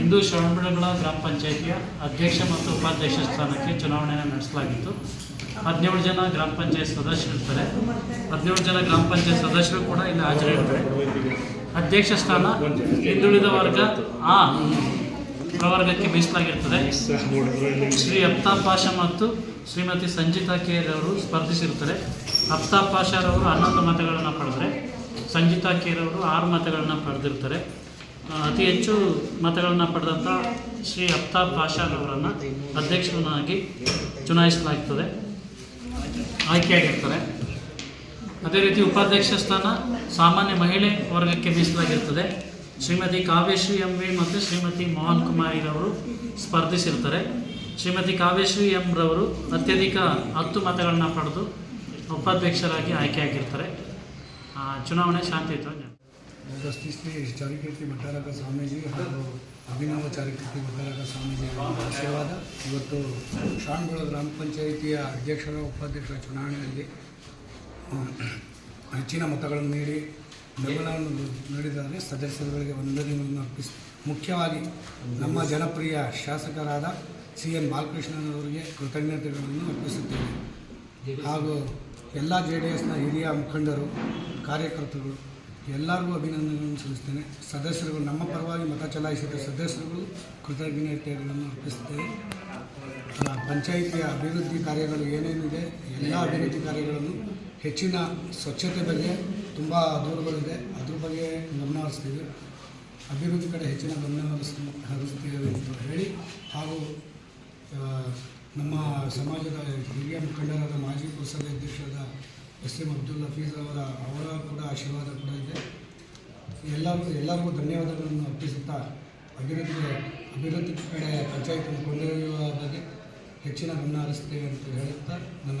ಇಂದು ಶ್ರವಣಬೆಳಗೊಳ ಗ್ರಾಮ ಪಂಚಾಯಿತಿಯ ಅಧ್ಯಕ್ಷ ಮತ್ತು ಉಪಾಧ್ಯಕ್ಷ ಸ್ಥಾನಕ್ಕೆ ಚುನಾವಣೆಯನ್ನು ನಡೆಸಲಾಗಿತ್ತು. ಹದಿನೇಳು ಜನ ಗ್ರಾಮ ಪಂಚಾಯತ್ ಸದಸ್ಯರಿರ್ತಾರೆ ಹದಿನೇಳು ಜನ ಗ್ರಾಮ ಪಂಚಾಯತ್ ಸದಸ್ಯರು ಕೂಡ ಇಲ್ಲಿ ಹಾಜರಿರ್ತಾರೆ. ಅಧ್ಯಕ್ಷ ಸ್ಥಾನ ಹಿಂದುಳಿದ ವರ್ಗ ಆ ಪ್ರವರ್ಗಕ್ಕೆ ಮೀಸಲಾಗಿರ್ತದೆ ಶ್ರೀ ಅಫ್ತಾಬ್ ಪಾಷಾ ಮತ್ತು ಶ್ರೀಮತಿ ಸಂಜಿತಾ ಕೇರ್ ಅವರು ಸ್ಪರ್ಧಿಸಿರ್ತಾರೆ ಅಫ್ತಾಬ್ ಪಾಷರವರು ಹನ್ನೊಂದು ಮತಗಳನ್ನು ಪಡೆದರೆ, ಸಂಜಿತಾ ಕೇರ್ ಅವರು ಆರು ಮತಗಳನ್ನು ಪಡೆದಿರ್ತಾರೆ ಅತಿ ಹೆಚ್ಚು ಮತಗಳನ್ನು ಪಡೆದಂಥ ಶ್ರೀ ಅಫ್ತಾಬ್ ಪಾಷಾರವರನ್ನು ಅಧ್ಯಕ್ಷರನ್ನಾಗಿ ಚುನಾಯಿಸಲಾಗ್ತದೆ. ಆಯ್ಕೆಯಾಗಿರ್ತಾರೆ ಅದೇ ರೀತಿ ಉಪಾಧ್ಯಕ್ಷ ಸ್ಥಾನ ಸಾಮಾನ್ಯ ಮಹಿಳೆ ವರ್ಗಕ್ಕೆ ಮೀಸಲಾಗಿರ್ತದೆ ಶ್ರೀಮತಿ ಕಾವ್ಯಶ್ರೀ ಎಂ ವಿ ಮತ್ತು ಶ್ರೀಮತಿ ಮೋಹನ್ ಕುಮಾರಿರವರು ಸ್ಪರ್ಧಿಸಿರ್ತಾರೆ ಶ್ರೀಮತಿ ಕಾವ್ಯಶ್ರೀ ಎಂ ರವರು ಅತ್ಯಧಿಕ ಹತ್ತು ಮತಗಳನ್ನು ಪಡೆದು ಉಪಾಧ್ಯಕ್ಷರಾಗಿ ಆಯ್ಕೆಯಾಗಿರ್ತಾರೆ. ಚುನಾವಣೆ. ದಸ್ತಿ ಶ್ರೀ ಚಾರಿಕೀರ್ತಿ ಭಟ್ಟಾರಕ ಸ್ವಾಮೀಜಿ ಹಾಗೂ ಅಭಿನವ ಚಾರಿಕೀರ್ತಿ ಭಟ್ಟಾರಕ ಸ್ವಾಮೀಜಿ ಆಶೀರ್ವಾದ. ಇವತ್ತು ಶ್ರಾವಣಬೆಳ ಗ್ರಾಮ ಪಂಚಾಯಿತಿಯ ಅಧ್ಯಕ್ಷರ, ಉಪಾಧ್ಯಕ್ಷರ ಚುನಾವಣೆಯಲ್ಲಿ ಹೆಚ್ಚಿನ ಮತಗಳನ್ನು ನೀಡಿ ಬೆಂಬಲವನ್ನು ನೀಡಿದ್ದಾರೆ ಸದಸ್ಯರುಗಳಿಗೆ ವಂದನೆಗಳನ್ನು ಅರ್ಪಿಸಿ ಮುಖ್ಯವಾಗಿ ನಮ್ಮ ಜನಪ್ರಿಯ ಶಾಸಕರಾದ ಸಿ ಎನ್ ಬಾಲಕೃಷ್ಣನವರಿಗೆ ಕೃತಜ್ಞತೆಗಳನ್ನು ಅರ್ಪಿಸುತ್ತೇವೆ ಹಾಗೂ ಎಲ್ಲ ಜೆ ಡಿ ಎಸ್ನ ಹಿರಿಯ ಮುಖಂಡರು ಕಾರ್ಯಕರ್ತರು ಎಲ್ಲರಿಗೂ ಅಭಿನಂದನೆಗಳನ್ನು ಸಲ್ಲಿಸ್ತೇನೆ ಸದಸ್ಯರುಗಳು ನಮ್ಮ ಪರವಾಗಿ ಮತ ಚಲಾಯಿಸಿದ ಸದಸ್ಯರುಗಳು ಕೃತಜ್ಞತೆಗಳನ್ನು ಅರ್ಪಿಸುತ್ತೇವೆ. ಪಂಚಾಯಿತಿಯ ಅಭಿವೃದ್ಧಿ ಕಾರ್ಯಗಳು ಏನೇನಿದೆ, ಎಲ್ಲ ಅಭಿವೃದ್ಧಿ ಕಾರ್ಯಗಳನ್ನು ಹೆಚ್ಚಿನ ಸ್ವಚ್ಛತೆ ಬಗ್ಗೆ ತುಂಬ ದೂರುಗಳಿದೆ. ಅದ್ರ ಬಗ್ಗೆ ಗಮನ ಹರಿಸ್ತೀವಿ. ಅಭಿವೃದ್ಧಿ ಕಡೆ ಹೆಚ್ಚಿನ ಗಮನ ಹರಿಸ್ ಹರಿಸ್ತೀವಿ ಅಂತ ಹೇಳಿ ಹಾಗೂ ನಮ್ಮ ಸಮಾಜದ ಹಿರಿಯ ಮುಖಂಡರಾದ ಮಾಜಿ ಪುರಸಭೆ ಅಧ್ಯಕ್ಷರಾದ ಎಸ್ ಎಂ ಅಬ್ದುಲ್ ಹಫೀಜ್ ಅವರ ಅವರ ಕೂಡ ಆಶೀರ್ವಾದ ಕೂಡ ಇದೆ. ಎಲ್ಲರಿಗೂ ಎಲ್ಲರಿಗೂ ಧನ್ಯವಾದಗಳನ್ನು ಅರ್ಪಿಸುತ್ತಾ ಅಭಿವೃದ್ಧಿ ಅಭಿವೃದ್ಧಿ ಕಡೆ ಪಂಚಾಯತ್ ಕೊಂಡೊಯ್ಯುವ ಬಗ್ಗೆ ಹೆಚ್ಚಿನ ಗಮನ ಹರಿಸ್ತೇವೆ ಅಂತ ಹೇಳುತ್ತಾ ನನ್ನ